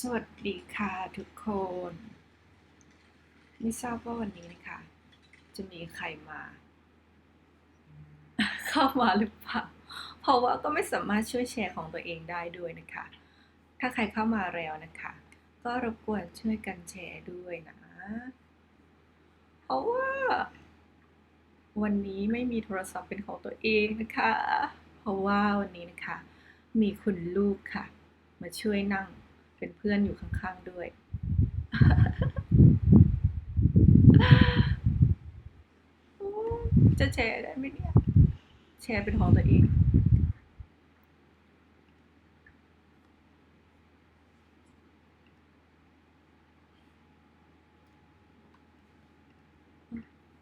สวัสดีค่ะทุกคน ไม่ทราบว่าวันนี้นะคะ จะมีใครมา เข้ามาหรือเปล่า เพราะว่าก็ไม่สามารถช่วยแชร์ของตัวเองได้ด้วยนะคะ ถ้าใครเข้ามาแล้วนะคะ ก็รบกวนช่วยกันแชร์ด้วยนะ เพราะว่า วันนี้ไม่มีโทรศัพท์เป็นของตัวเองนะคะ เพราะว่าวันนี้นะคะ มีคุณลูกค่ะ มาช่วยนั่ง เป็นเพื่อนอยู่ข้างๆด้วย จะแชร์ได้ไหมเนี่ย แชร์เป็นของตัวเอง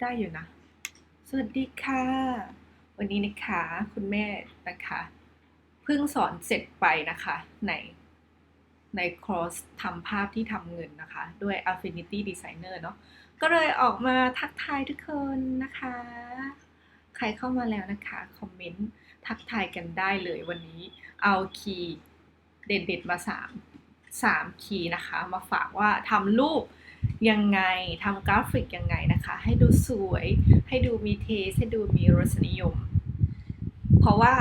ได้อยู่นะ สวัสดีค่ะ วันนี้นะคะ คุณแม่นะคะ เพิ่งสอนเสร็จไปนะคะ ใน ในคอร์สทำภาพที่ทำเงินนะคะ ด้วย Affinity Designer เนาะก็เลยออกมาทักทายทุกคนนะคะ ใครเข้ามาแล้วนะคะ คอมเมนต์ทักทายกันได้เลยวันนี้ เอาคีย์เด็ดๆมา 3 3 คีย์นะคะ มาฝากว่าทำรูปยังไงทำกราฟิกยังไงนะคะ ให้ดูสวย ให้ดูมีเทส ให้ดูมีรสนิยม เพราะว่า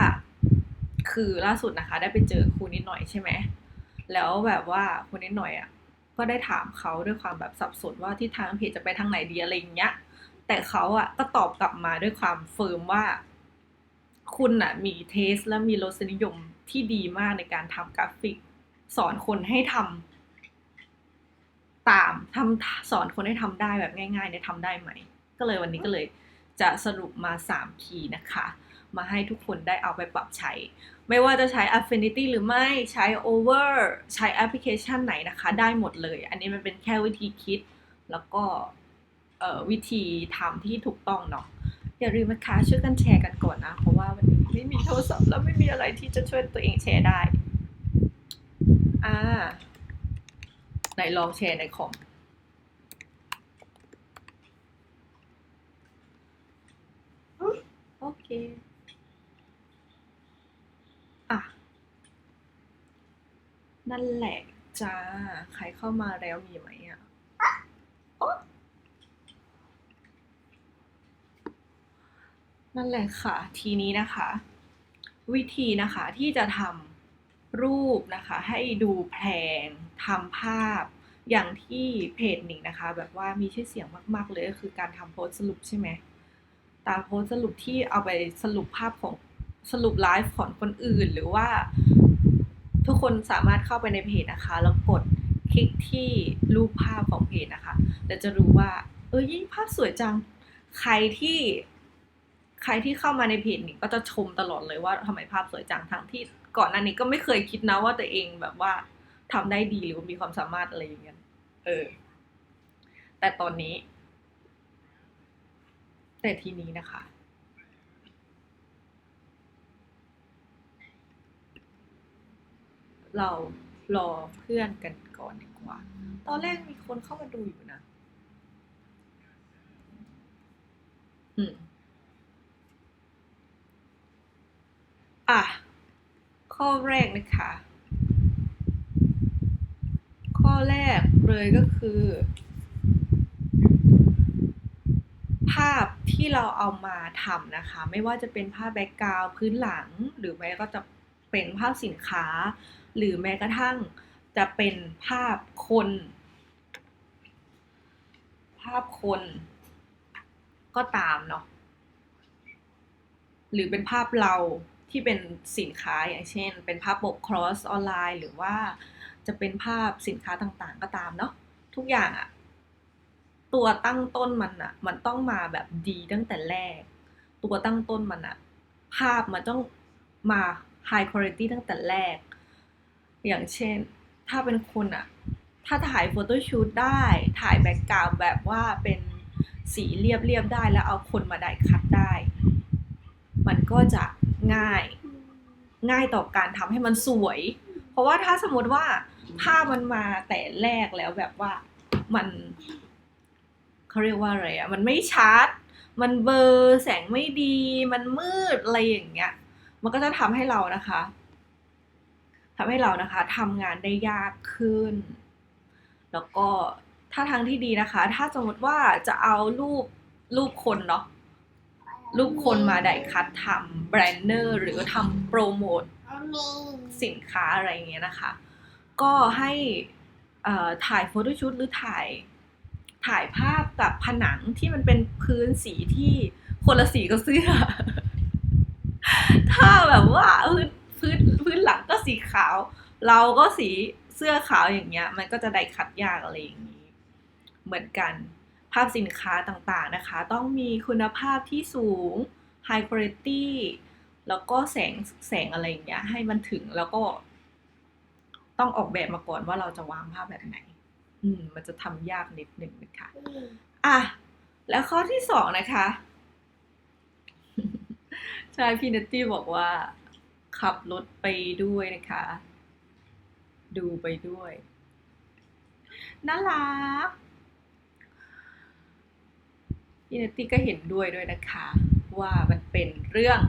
คือล่าสุดนะคะ ได้ไปเจอครูนิดหน่อยใช่ไหม แล้วแบบว่าครูนิดหน่อยอะก็ได้ถามเขาด้วยความแบบสับสนว่าที่ทางเพจจะไปทางไหนดีอะไรอย่างเงี้ย แต่เขาอะก็ตอบกลับมาด้วยความเฟิร์มว่า คุณอะมีเทสและมีรสนิยมที่ดีมากในการทำกราฟิก สอนคนให้ทำตามทำสอนคนให้ทำได้แบบง่ายๆเนี่ยทำได้ไหม ก็เลยวันนี้ก็เลยจะสรุปมา 3 คีย์นะคะ มาให้ทุกคนได้เอาไปปรับใช้ ไม่ว่าจะใช้ Affinity หรือไม่ใช้ Over ใช้แอปพลิเคชันไหนนะคะ ได้หมดเลย อันนี้มันเป็นแค่วิธีคิด แล้วก็วิธีทำที่ถูกต้องเนาะอย่าลืมนะคะช่วยกันแชร์กันก่อนนะ เพราะว่าวันนี้ไม่มีโทรศัพท์แล้วไม่มีอะไรที่จะช่วยตัวเองแชร์ได้อ่าไหนลองแชร์ในคอมโอเค อะ นั่นแหละจ้า ใครเข้ามาแล้วมีไหมอะนั่นแหละค่ะ ทีนี้นะคะ วิธีนะคะที่จะทำรูปนะคะ ให้ดูแพงทำภาพอย่างที่เพจหนิงนะคะ แบบว่ามีชื่อเสียงมาก ๆ เลยก็คือการทำโพสสรุปใช่ไหมตามโพสสรุปที่เอาไปสรุปภาพของสรุปไลฟ์ของคนอื่น หรือว่า ทุกคนสามารถเข้าไปในเพจนะคะ แล้วกดคลิกที่รูปภาพของเพจนะคะแล้วจะรู้ว่า เออยิ่งภาพสวยจัง ใครที่ ใครที่เข้ามาในเพจนี้ก็จะชมตลอดเลยว่าทำไมภาพสวยจังทั้งที่ก่อนหน้านี้ก็ไม่เคยคิดนะว่าตัวเองแบบว่าทำได้ดีหรือมีความสามารถอะไรอย่างเงี้ย เออ แต่ตอนนี้ แต่ทีนี้นะคะ เรารอเพื่อนกันก่อนดีกว่า ตอนแรกมีคนเข้ามาดูอยู่นะ อืม อะ ข้อแรกนะคะ ข้อแรกเลยก็คือ ภาพที่เราเอามาทำนะคะ ไม่ว่าจะเป็นภาพแบ็กกราวพื้นหลัง หรือแม้ก็จะเป็นภาพสินค้า หรือแม้กระทั่งจะเป็นภาพคน ภาพคนก็ตามเนาะหรือเป็นภาพเราที่เป็นสินค้าอย่างเช่น เป็นภาพปกครอสออนไลน์ หรือว่าจะเป็นภาพสินค้าต่างๆ ก็ตามเนาะทุกอย่างอะตัวตั้งต้นมันอะมันต้องมาแบบดีตั้งแต่แรก ตัวตั้งต้นมันอะภาพมันต้องมา high quality ตั้งแต่แรก อย่างเช่น ถ้าเป็นคนอะถ้าถ่ายโฟโต้ชูตได้ถ่ายแบ็กกราวด์แบบว่าเป็นสีเรียบเรียบๆได้แล้วเอาคนมาได้คัดได้ มันก็จะง่ายง่ายต่อการทำให้มันสวย เพราะว่าถ้าสมมติว่าภาพมันมาแต่แรกแล้วแบบว่ามันเขาเรียกว่าอะไรอะมันไม่ชัด มันเบลอร์แสงไม่ดี มันมืดอะไรอย่างเงี้ย มันก็จะทำให้เรานะคะ ทำให้เรานะคะทำงานได้ยากขึ้น แล้วก็ถ้าทางที่ดีนะคะ ถ้าสมมติว่าจะเอารูปรูปคนเนาะรูปคนมาได้คัดทำแบรนเนอร์หรือทำโปรโมทสินค้าอะไรเงี้ยนะคะ ก็ให้ถ่ายโฟโต้ชูตหรือถ่ายถ่ายภาพกับผนังที่มันเป็นพื้นสีที่คนละสีกับเสื้อ ถ้าแบบว่า พื้นพื้นหลังก็สีขาว เราก็สีเสื้อขาวอย่างเงี้ย มันก็จะได้คัดยากอะไรอย่างนี้ เหมือนกัน ภาพสินค้าต่างๆนะคะ ต้องมีคุณภาพที่สูง high quality แล้วก็แสงแสงอะไรอย่างเงี้ย ให้มันถึงแล้วก็ต้องออกแบบมาก่อนว่าเราจะวางภาพแบบไหน อืม มันจะทำยากนิดนึงนะคะ อะ แล้วข้อที่สองนะคะ ใช่พี่เนตตี้บอกว่า ขับรถไปด้วยนะคะ ดูไปด้วยน่ารักพี่เนตตี้ก็เห็นด้วยด้วยนะคะ ว่ามันเป็นเรื่อง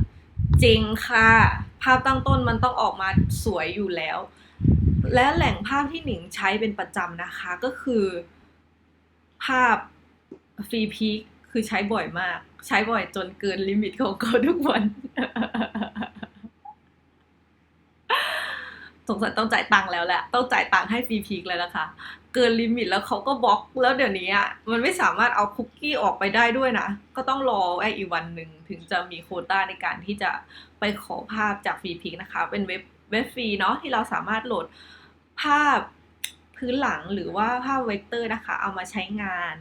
จริงค่ะ ภาพตั้งต้นมันต้องออกมาสวยอยู่แล้ว และแหล่งภาพที่หนิงใช้เป็นประจำนะคะก็คือ ภาพฟรีพีคคือใช้บ่อยมาก ใช้บ่อยจนเกินลิมิตของเขาทุกวัน สงสัยต้องจ่ายตังค์แล้วแหละต้องจ่ายตังค์ให้ฟรีพีคเลยนะคะ เกินลิมิตแล้วเขาก็บล็อกแล้วเดี๋ยวนี้อะมันไม่สามารถเอาคุกกี้ออกไปได้ด้วยนะ ก็ต้องรอไว้อีกวันหนึ่งถึงจะมีโคต้าในการที่จะไปขอภาพจากฟรีพิกนะคะ เป็นเว็บเว็บฟรีเนาะที่เราสามารถโหลดภาพพื้นหลังหรือว่าภาพเวกเตอร์นะคะ เอามาใช้งาน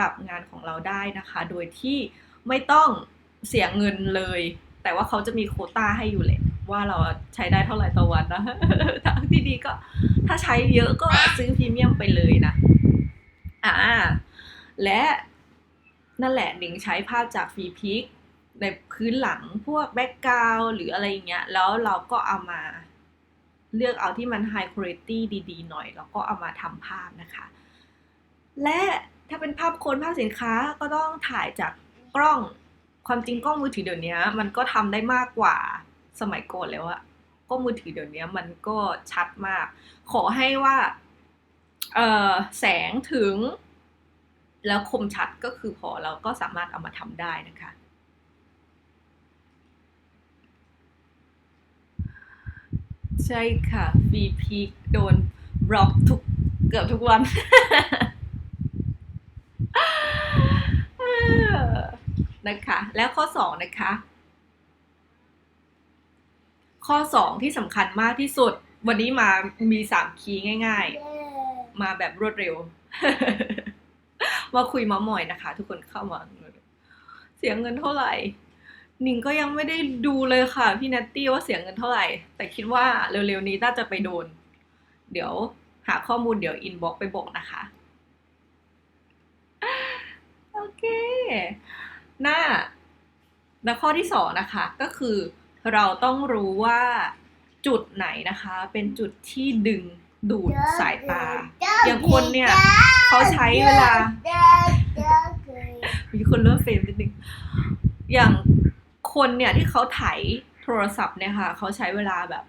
กับงานของเราได้นะคะ โดยที่ไม่ต้องเสียเงินเลย แต่ว่าเขาจะมีโคต้าให้อยู่แหละ ว่าเราใช้ได้เท่าไหร่ต่อวันนะทางที่ดีก็ถ้าใช้เยอะก็ซื้อพรีเมียมไปเลยนะ อ่า และนั่นแหละหนิงใช้ภาพจากฟรีพิกในพื้นหลังพวกแบ็กกราวหรืออะไรอย่างเงี้ย แล้วเราก็เอามาเลือกเอาที่มันไฮคุณภาพดีๆ หน่อย แล้วก็เอามาทำภาพนะคะ และถ้าเป็นภาพคนภาพสินค้าก็ต้องถ่ายจากกล้องความจริงกล้องมือถือเดี๋ยวนี้มันก็ทำได้มากกว่า สมัยก่อนแล้วอะกล้องมือถือเดี๋ยวนี้มันก็ชัดมาก ขอให้ว่าเออแสงถึง แล้วคมชัดก็คือพอเราก็สามารถเอามาทำได้นะคะใช่ค่ะฟีพีโดนบล็อกทุกเกือบทุกวัน นะคะ แล้วข้อสองนะคะ ข้อสองที่สำคัญมากที่สุด วันนี้มามีสามคีย์ง่าย ๆ มาแบบรวดเร็วมาคุยเมาหมอยนะคะ ทุกคนเข้ามา เสียเงินเท่าไหร่หนิงก็ยังไม่ได้ดูเลยค่ะพี่นัตตี้ว่าเสียเงินเท่าไหร่ แต่คิดว่าเร็วๆนี้น่าจะไปโดน เดี๋ยวหาข้อมูลเดี๋ยวอินบ็อกไปบอกนะคะ โอเค หน้าแล้วข้อที่สองนะคะ ก็คือ เราต้องรู้ว่าจุดไหนนะคะ เป็นจุดที่ดึงดูดสายตา อย่างคนเนี่ยเขาใช้เวลา มีคนเริ่มเฟรมนิดนึง อย่างคนเนี่ยที่เขาถ่ายโทรศัพท์เนี่ยค่ะเขาใช้เวลาแบบ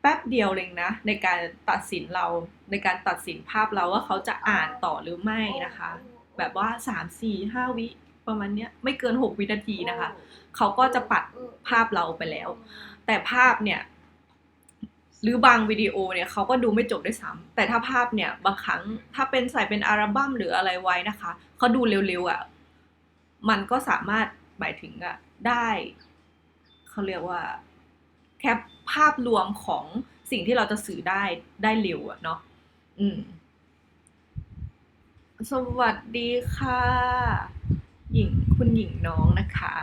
แป๊บเดียวเองนะ ในการตัดสินเราในการตัดสินภาพเราว่าเขาจะอ่านต่อหรือไม่นะคะ แบบว่าสามสี่ห้าวิ ประมาณเนี้ยไม่เกินหกวินาทีนะคะ เขาก็จะปัดภาพเราไปแล้ว แต่ภาพเนี่ยหรือบางวิดีโอเนี่ยเขาก็ดูไม่จบด้วยซ้ำแต่ถ้าภาพเนี่ยบางครั้งถ้าเป็นใส่เป็นอัลบั้มหรืออะไรไว้นะคะเขาดูเร็วๆอะ่ะมันก็สามารถหมายถึงอะได้เขาเรียกว่าแคปภาพรวมของสิ่งที่เราจะสื่อได้ได้เร็วอะเนาะอืม สวัสดีค่ะ หญิงคุณหญิงน้องนะคะ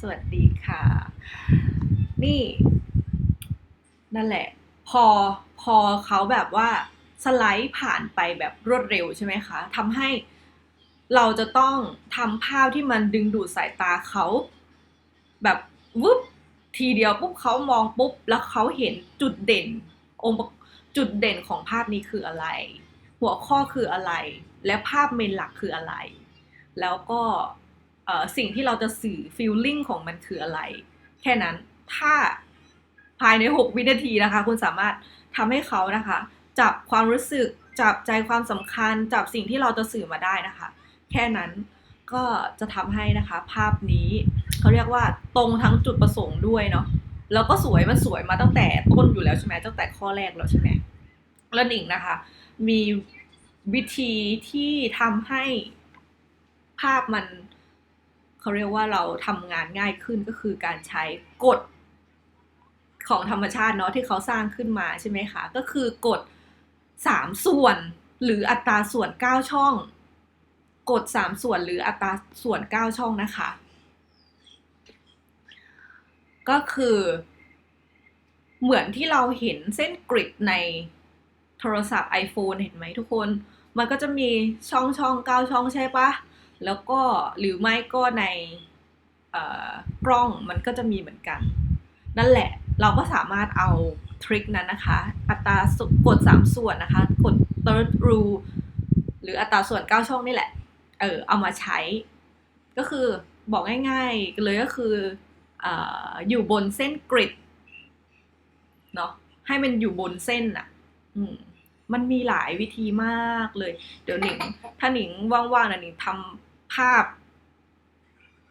สวัสดีค่ะ นี่ นั่นแหละ พอพอเขาแบบว่าสไลด์ผ่านไปแบบรวดเร็วใช่ไหมคะทำให้เราจะต้องทำภาพที่มันดึงดูดสายตาเขา แบบวึบทีเดียวปุ๊บเขามองปุ๊บ แล้วเขาเห็นจุดเด่น องค์จุดเด่นของภาพนี้คืออะไร หัวข้อคืออะไร และภาพเมนหลักคืออะไร แล้วก็สิ่งที่เราจะสื่อฟีลลิ่งของมันคืออะไร แค่นั้นถ้าภายใน 6 วินาทีนะคะ คุณสามารถทำให้เขานะคะ จับความรู้สึกจับใจความสำคัญ จับสิ่งที่เราจะสื่อมาได้นะคะ แค่นั้นก็จะทำให้นะคะ ภาพนี้เขาเรียกว่าตรงทั้งจุดประสงค์ด้วยเนาะแล้วก็สวยมันสวยมาตั้งแต่ต้นอยู่แล้วใช่ไหมตั้งแต่ข้อแรกแล้วใช่ไหมแล้วหนิงนะคะ มีวิธีที่ทำให้ ภาพมันเขาเรียกว่าเราทำงานง่ายขึ้นก็คือการใช้กฎของธรรมชาติเนาะที่เขาสร้างขึ้นมาใช่ไหมคะ ก็คือกฎสามส่วน หรืออัตราส่วนเก้าช่อง กฎสามส่วนหรืออัตราส่วนเก้าช่องนะคะ ก็คือเหมือนที่เราเห็นเส้นกริดในโทรศัพท์ iPhone เห็นไหมทุกคน มันก็จะมีช่องช่องเก้าช่องใช่ปะ แล้วก็หรือไม่ก็ในกล้องมันก็จะมีเหมือนกัน นั่นแหละเราก็สามารถเอาทริคนั้นนะคะ อัตรากด 3 ส่วนนะคะ กด third rule หรืออัตราส่วน 9 ช่องนี่แหละ เออเอามาใช้ ก็คือบอกง่ายๆเลยก็คือออยู่บนเส้นกริดเนาะให้มันอยู่บนเส้นอะอืมมันมีหลายวิธีมากเลย เดี๋ยวหนิง ถ้าหนิงว่างๆนะหนิงทำ ภาพ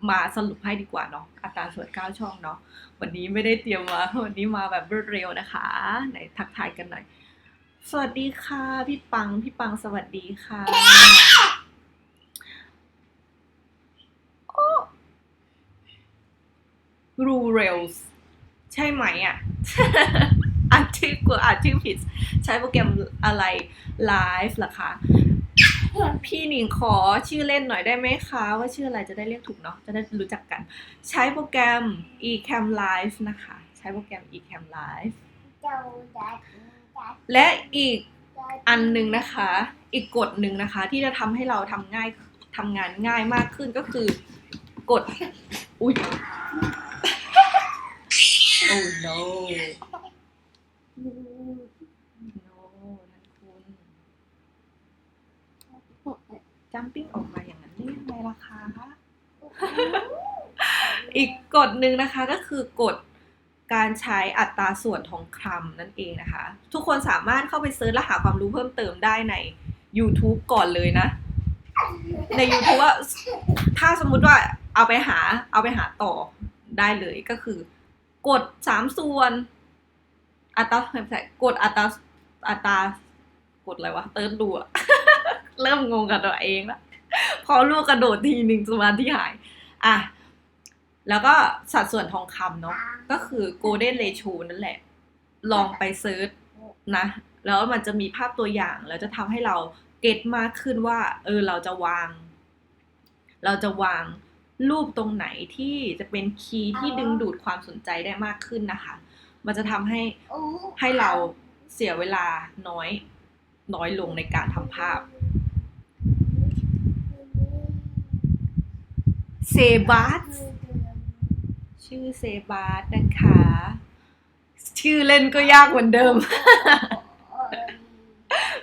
มาสรุปให้ดีกว่าเนาะอัตราส่วน 9 ช่องเนาะวันนี้ไม่ได้เตรียมมาวันนี้มาแบบรวดเร็วนะคะไหนทักทายกันหน่อย สวัสดีค่ะ พี่ปังพี่ปังสวัสดีค่ะรูเรลส์ใช่ไหมอะอ่านชื่อกลัวอ่านชื่อผิด ใช้โปรแกรมอะไรไลฟ์เหรอคะ พี่หนิงขอชื่อเล่นหน่อยได้ไหมคะ ว่าชื่ออะไรจะได้เรียกถูกเนาะจะได้รู้จักกัน ใช้โปรแกรม eCam Live นะคะ ใช้โปรแกรม eCam Live และอีกอันหนึ่งนะคะ อีกกฎหนึ่งนะคะ ที่จะทำให้เราทำง่ายทำงานง่ายมากขึ้นก็คือกฎอุ้ย oh no no นั่นคุณ จัมปิ้งออกมาอย่างนั้นได้ยังไงล่ะคะอีกกฎหนึ่งนะคะก็คือกฎการใช้อัตราส่วนทองคำนั่นเองนะคะ ทุกคนสามารถเข้าไปเซิร์ชและหาความรู้เพิ่มเติมได้ใน YouTube ก่อนเลยนะ ใน YouTube ว่าถ้าสมมุติว่าเอาไปหาเอาไปหาต่อได้เลยก็คือกฎสามส่วน อัตรากฎอัตราอัตรากฎอะไรวะเติร์ดดูอะ เริ่มงงกับตัวเองแล้วพอลูกกระโดดทีหนึ่งสมาธิหาย อะ แล้วก็สัดส่วนทองคำเนาะก็คือ golden ratio นั่นแหละ ลองไปเซิร์ชนะ แล้วมันจะมีภาพตัวอย่าง แล้วจะทำให้เราเก็ตมากขึ้นว่า เออ เราจะวาง เราจะวางรูปตรงไหนที่จะเป็นคีย์ที่ดึงดูดความสนใจได้มากขึ้นนะคะ มันจะทำให้ให้เราเสียเวลาน้อย น้อยลงในการทำภาพ เซบาสชื่อเซบาสนะคะ ชื่อเล่นก็ยากเหมือนเดิม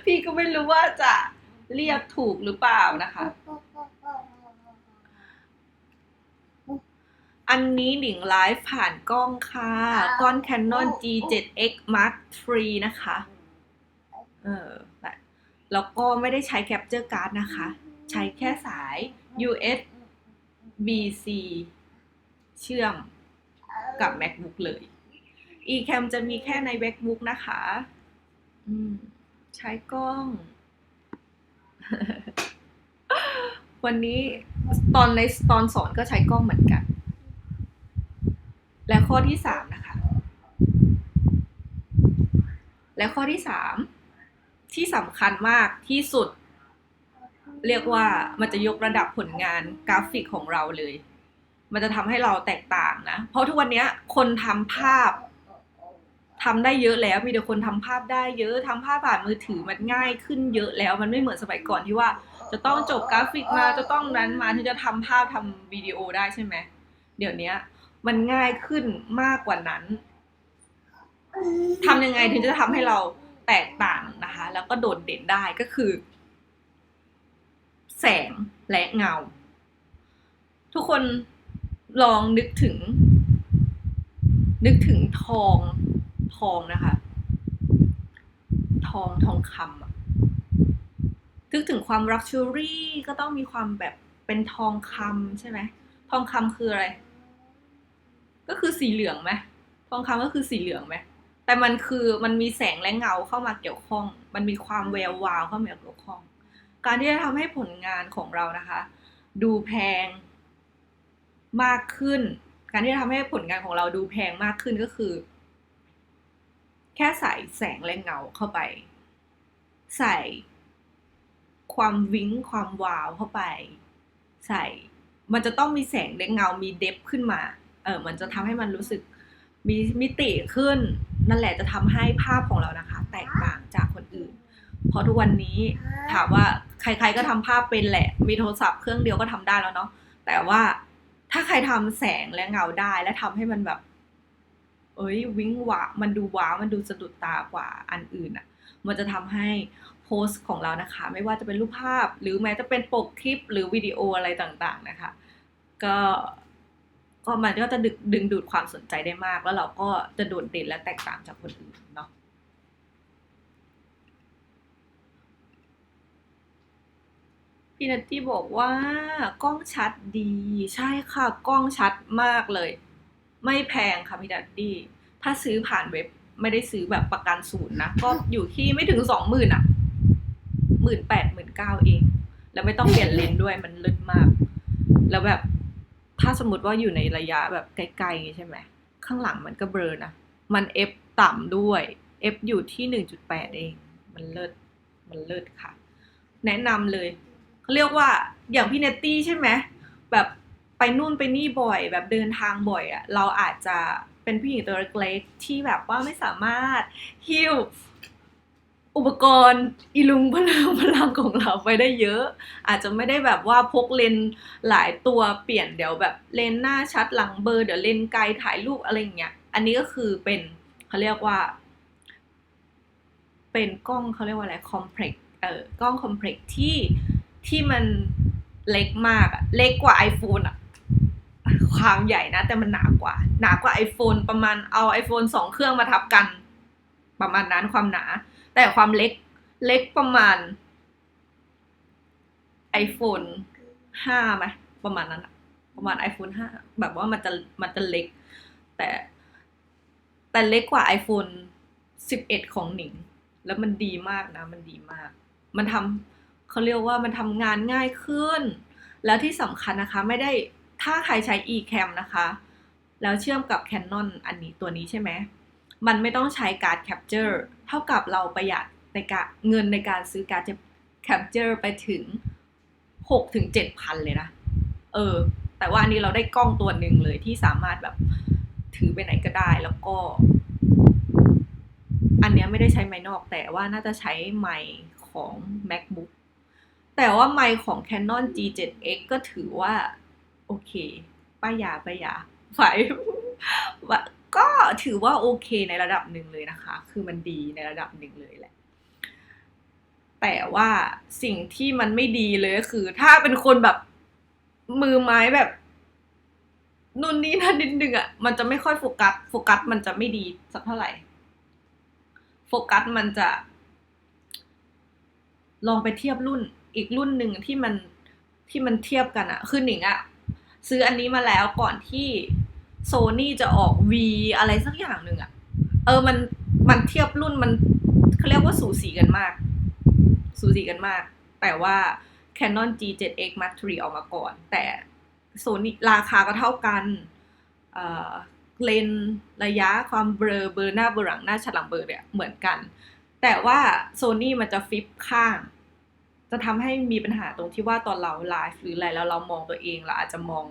พี่ก็ไม่รู้ว่าจะเรียกถูกหรือเปล่านะคะ อันนี้หนิงไลฟ์ผ่านกล้องค่ะ ก้อน Canon G7X Mark III นะคะ เออแล้วก็ไม่ได้ใช้ Capture Card นะคะ ใช้แค่สาย US USB-C เชื่อมกับ MacBook เลย eCam จะมีแค่ใน MacBook นะคะใช้กล้อง วันนี้ตอนในตอนสอนก็ใช้กล้องเหมือนกัน และข้อที่สามนะคะ และข้อที่สามที่สำคัญมากที่สุด เรียกว่ามันจะยกระดับผลงานกราฟิกของเราเลย มันจะทำให้เราแตกต่างนะ เพราะทุกวันนี้คนทำภาพทำได้เยอะแล้ว มีแต่คนทำภาพได้เยอะทำภาพผ่านมือถือมันง่ายขึ้นเยอะแล้ว มันไม่เหมือนสมัยก่อนที่ว่า จะต้องจบกราฟิกมาจะต้องนั้นมาที่จะทำภาพทำวิดีโอได้ใช่ไหมเดี๋ยวนี้มันง่ายขึ้นมากกว่านั้นทำยังไงถึงจะทำให้เราแตกต่างนะคะ แล้วก็โดดเด่นได้ก็คือ แสงและเงา ทุกคนลองนึกถึง นึกถึงทองทองนะคะ ทองทองคำอะนึกถึงความรักชูรี่ก็ต้องมีความแบบเป็นทองคำใช่ไหมทองคำคืออะไร ก็คือสีเหลืองไหมทองคำก็คือสีเหลืองไหมแต่มันคือมันมีแสงและเงาเข้ามาเกี่ยวข้อง มันมีความแวววาวเข้ามาเกี่ยวข้อง การที่จะทำให้ผลงานของเรานะคะ ดูแพงมากขึ้น การที่จะทำให้ผลงานของเราดูแพงมากขึ้นก็คือ แค่ใส่แสงและเงาเข้าไป ใส่ ความวิ้งความวาวเข้าไป ใส่ มันจะต้องมีแสงและเงา มีเดฟขึ้นมา เออมันจะทำให้มันรู้สึกมีมิติขึ้น นั่นแหละจะทำให้ภาพของเรานะคะ แตกต่างจากคนอื่น เพราะทุกวันนี้ถามว่า ใครๆก็ทำภาพเป็นแหละ มีโทรศัพท์เครื่องเดียวก็ทำได้แล้วเนาะ แต่ว่าถ้าใครทำแสงและเงาได้และทำให้มันแบบ เอ้ยวิ้งวามันดูว้ามันดูสะดุดตากว่าอันอื่นอะ่ะ มันจะทำให้โพสต์ของเรานะคะ ไม่ว่าจะเป็นรูปภาพ หรือแม้จะเป็นปกคลิป หรือวิดีโออะไรต่างๆนะคะ ก็ก็มันก็จะดึงดึงดูดความสนใจได้มาก แล้วเราก็จะโดดเด่นและแตกต่างจากคนอื่นเนาะ พี่นัตตี้บอกว่ากล้องชัดดี ใช่ค่ะ กล้องชัดมากเลย ไม่แพงค่ะพี่นัตตี้ถ้าซื้อผ่านเว็บไม่ได้ซื้อแบบประกันศูนย์นะ ก็อยู่ที่ไม่ถึงสองหมื่นอะหมื่นแปดหมื่นเก้าเอง แล้วไม่ต้องเปลี่ยนเลนด้วยมันลึกมาก แล้วแบบถ้าสมมติว่าอยู่ในระยะแบบไกลๆใช่ไหมข้างหลังมันก็เบลอนะ มัน F ต่ำด้วย F อยู่ที่หนึ่งจุดแปดเอง มันเลิศมันเลิศค่ะ แนะนำเลย เขาเรียกว่าอย่างพี่เนตตี้ใช่ไหมแบบไปนู่นไปนี่บ่อย แบบเดินทางบ่อยอะ่ะเราอาจจะเป็นผู้หญิงตัวเล็กๆที่แบบว่าไม่สามารถหิ้วอุปกรณ์อีลุงพลังพลังของเราไปได้เยอะ อาจจะไม่ได้แบบว่าพกเลนหลายตัวเปลี่ยนเดี๋ยวแบบเลนหน้าชัดหลังเบอร์เดี๋ยวเลนไกลถ่ายรูปอะไรอย่างเงี้ยอันนี้ก็คือเป็นเขาเรียกว่า เป็นกล้องเขาเรียกว่าอะไรคอมเพล็กเออกล้องคอมเพล็กที่ ที่มันเล็กมากอะเล็กกว่า iPhone อะความใหญ่นะ แต่มันหนากว่า หนากว่า iPhone ประมาณเอา iPhone สองเครื่องมาทับกัน ประมาณนั้นความหนา แต่ความเล็กเล็กประมาณ iPhone ห้าไหมประมาณนั้นอะประมาณ iPhone ห้าแบบว่ามันจะมันจะเล็ก แต่แต่เล็กกว่า iPhone สิบเอ็ดของหนิง แล้วมันดีมากนะ มันดีมาก มันทำ เขาเรียกว่ามันทำงานง่ายขึ้น แล้วที่สำคัญนะคะไม่ได้ถ้าใครใช้ eCam นะคะ แล้วเชื่อมกับ Canon อันนี้ตัวนี้ใช่ไหม มันไม่ต้องใช้การ์ดแคปเจอร์เท่ากับเราประหยัดในการเงินในการซื้อการ์ดแคปเจอร์ไปถึงหกถึงเจ็ดพันเลยนะ เออ แต่ว่าอันนี้เราได้กล้องตัวหนึ่งเลยที่สามารถแบบถือไปไหนก็ได้แล้วก็ อันนี้ไม่ได้ใช้ไม้นอกแต่ว่าน่าจะใช้ไมค์ของ macbook แต่ว่าไมค์ของ Canon G7X ก็ถือว่า โอเคป้ายาป้ายาฝ่ายก็ถือว่าโอเคในระดับหนึ่งเลยนะคะ คือมันดีในระดับหนึ่งเลยแหละ แต่ว่าสิ่งที่มันไม่ดีเลยคือ ถ้าเป็นคนแบบมือไม้แบบนู่นนี่นั่นนิดนึงอะ่ะ มันจะไม่ค่อยโฟกัส โฟกัสมันจะไม่ดีสักเท่าไหร่ โฟกัสมันจะ ลองไปเทียบรุ่น อีกรุ่นหนึ่งที่มันที่มันเทียบกันอะคือหนิงอะซื้ออันนี้มาแล้วก่อนที่โซนี่จะออก V อะไรสักอย่างหนึ่งอะเออมันมันเทียบรุ่นมันเขาเรียกว่าสูสีกันมาก สูสีกันมาก แต่ว่า Canon G7X Mark III ออกมาก่อน แต่โซนี่ราคาก็เท่ากันเอ่อเลนระยะความเบลอเบอร์หน้าเบอร์หลังหน้าฉลังเบอร์เนี่ยเหมือนกัน แต่ว่าโซนี่มันจะฟิปข้าง จะทำให้มีปัญหาตรงที่ว่าตอนเราไลฟ์หรืออะไรแล้วเรามองตัวเองเราอาจจะมอง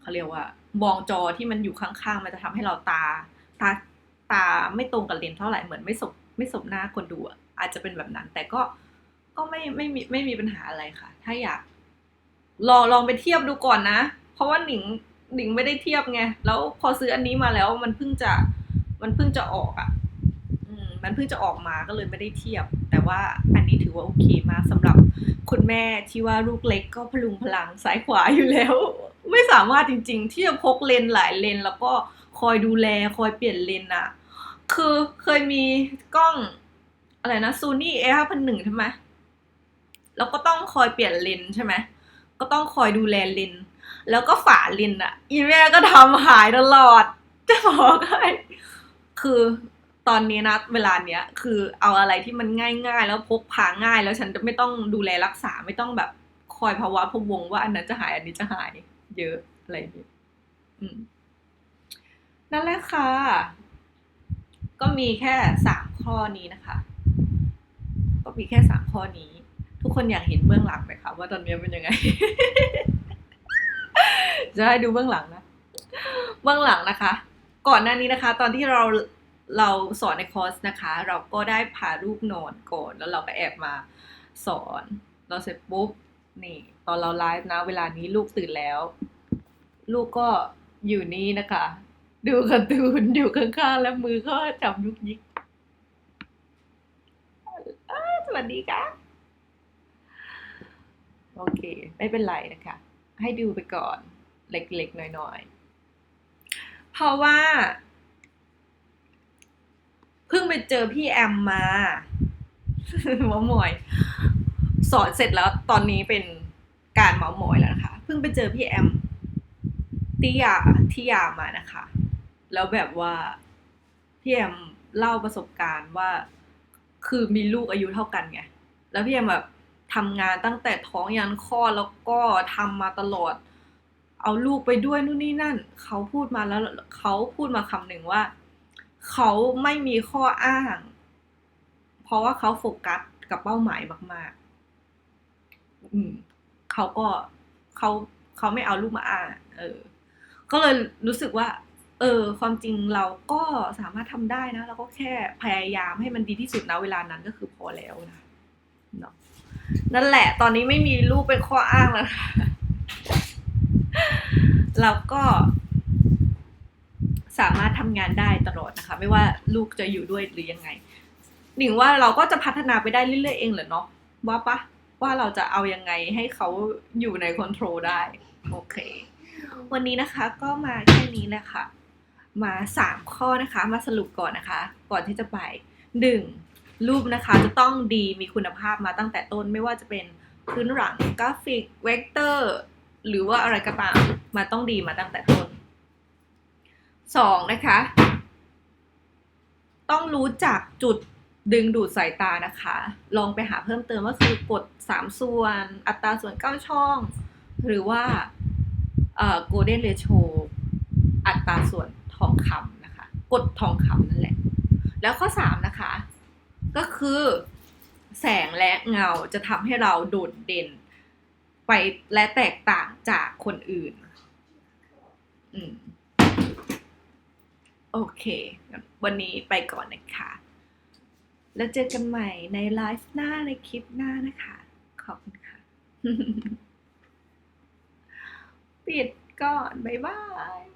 เขาเรียกว่า มองจอที่มันอยู่ข้างๆ มันจะทำให้เราตา ตาตาไม่ตรงกับเลนเท่าไหร่เหมือนไม่สบไม่สบหน้าคนดูอาจจะเป็นแบบนั้น แต่ก็ก็ไม่ไม่มีไม่มีปัญหาอะไรค่ะ ถ้าอยาก ลองลองไปเทียบดูก่อนนะ เพราะว่าหนิงหนิงไม่ได้เทียบไง แล้วพอซื้ออันนี้มาแล้วมันเพิ่งจะมันเพิ่งจะออกอะ่ะ มันเพิ่งจะออกมาก็เลยไม่ได้เทียบ แต่ว่าอันนี้ถือว่าโอเคมากสำหรับคุณแม่ที่ว่าลูกเล็กก็พลุงพลังซ้ายขวาอยู่แล้ว ไม่สามารถจริง ๆ ที่จะพกเลนหลายเลน แล้วก็คอยดูแลคอยเปลี่ยนเลนอะคือเคยมีกล้องอะไรนะซูนี่เอห้าพันหนึ่งใช่ไหมแล้วก็ต้องคอยเปลี่ยนเลนใช่ไหมก็ต้องคอยดูแลเลนแล้วก็ฝาเลนอะอีแม่ก็ทำหายตลอดจะบอกให้คือ ตอนนี้นะเวลาเนี้ยคือเอาอะไรที่มันง่าย ๆ แล้วพกพาง่าย แล้วฉันจะไม่ต้องดูแลรักษาไม่ต้องแบบคอยภาวะพวงว่าอันนั้นจะหายอันนี้จะหาย เยอะอะไรอย่างนี้นั่นแหละค่ะ ก็มีแค่สามข้อนี้นะคะ ก็มีแค่สามข้อนี้ ทุกคนอยากเห็นเบื้องหลังไหมคะว่าตอนนี้เป็นยังไง จะให้ดูเบื้องหลังนะ เบื้องหลังนะคะ ก่อนหน้านี้นะคะ ตอนที่เรา เราสอนในคอร์สนะคะ เราก็ได้พาลูกนอนก่อนแล้วเราก็แอบมาสอน เราเสร็จปุ๊บนี่ตอนเราไลฟ์นะ เวลานี้ลูกตื่นแล้ว ลูกก็อยู่นี่นะคะ ดูการ์ตูนอยู่ข้างๆแล้วมือก็จับยุกยิกอ้าวสวัสดีค่ะโอเค ไม่เป็นไรนะคะ ให้ดูไปก่อนเล็กๆน้อยๆ เพราะว่า เพิ่งไปเจอพี่แอมมาเมาหมอยสอนเสร็จแล้วตอนนี้เป็นการเมาหมอยแล้วนะคะ เพิ่งไปเจอพี่แอมติยาที่ยามานะคะ แล้วแบบว่าพี่แอมเล่าประสบการณ์ว่า คือมีลูกอายุเท่ากันไง แล้วพี่แอมแบบทำงานตั้งแต่ท้องยันคลอดแล้วก็ทำมาตลอด เอาลูกไปด้วยนู่นนี่นั่น เขาพูดมาแล้วเขาพูดมาคำหนึ่งว่า เขาไม่มีข้ออ้าง เพราะว่าเขาโฟกัสกับเป้าหมายมาก ๆ อืมเขาก็เขาเขาไม่เอาลูกมาอ้างเออ ก็เลยรู้สึกว่า เออ ความจริงเราก็สามารถทำได้นะเราก็แค่พยายามให้มันดีที่สุดนะเวลานั้นก็คือพอแล้วนะเนาะนั่นแหละ ตอนนี้ไม่มีลูกเป็นข้ออ้างแล้วค่ะเราก็ สามารถทำงานได้ตลอดนะคะ ไม่ว่าลูกจะอยู่ด้วยหรือยังไงหนิงว่าเราก็จะพัฒนาไปได้เรื่อยๆเองเหรอเนาะว่าปะว่าเราจะเอายังไงให้เขาอยู่ในคอนโทรลได้ โอเค วันนี้นะคะก็มาแค่นี้แหละค่ะ มาสามข้อนะคะ มาสรุปก่อนนะคะ ก่อนที่จะไปหนึ่งรูปนะคะจะต้องดีมีคุณภาพมาตั้งแต่ต้นไม่ว่าจะเป็นพื้นหลังกราฟิกเวกเตอร์ หรือว่าอะไรก็ตามมาต้องดีมาตั้งแต่ต้น สองนะคะ ต้องรู้จักจุดดึงดูดสายตานะคะ ลองไปหาเพิ่มเติมก็คือกดสามส่วน อัตราส่วนเก้าช่อง หรือว่าเอ่อ golden ratio อัตราส่วนทองคำนะคะ กดทองคำนั่นแหละ แล้วข้อสามนะคะ ก็คือแสงและเงาจะทำให้เราโดดเด่น ไปและแตกต่างจากคนอื่น อืม โอเค วันนี้ไปก่อนนะคะ แล้วเจอกันใหม่ในไลฟ์หน้าในคลิปหน้านะคะ ขอบคุณค่ะ ปิดก่อน บ๊ายบาย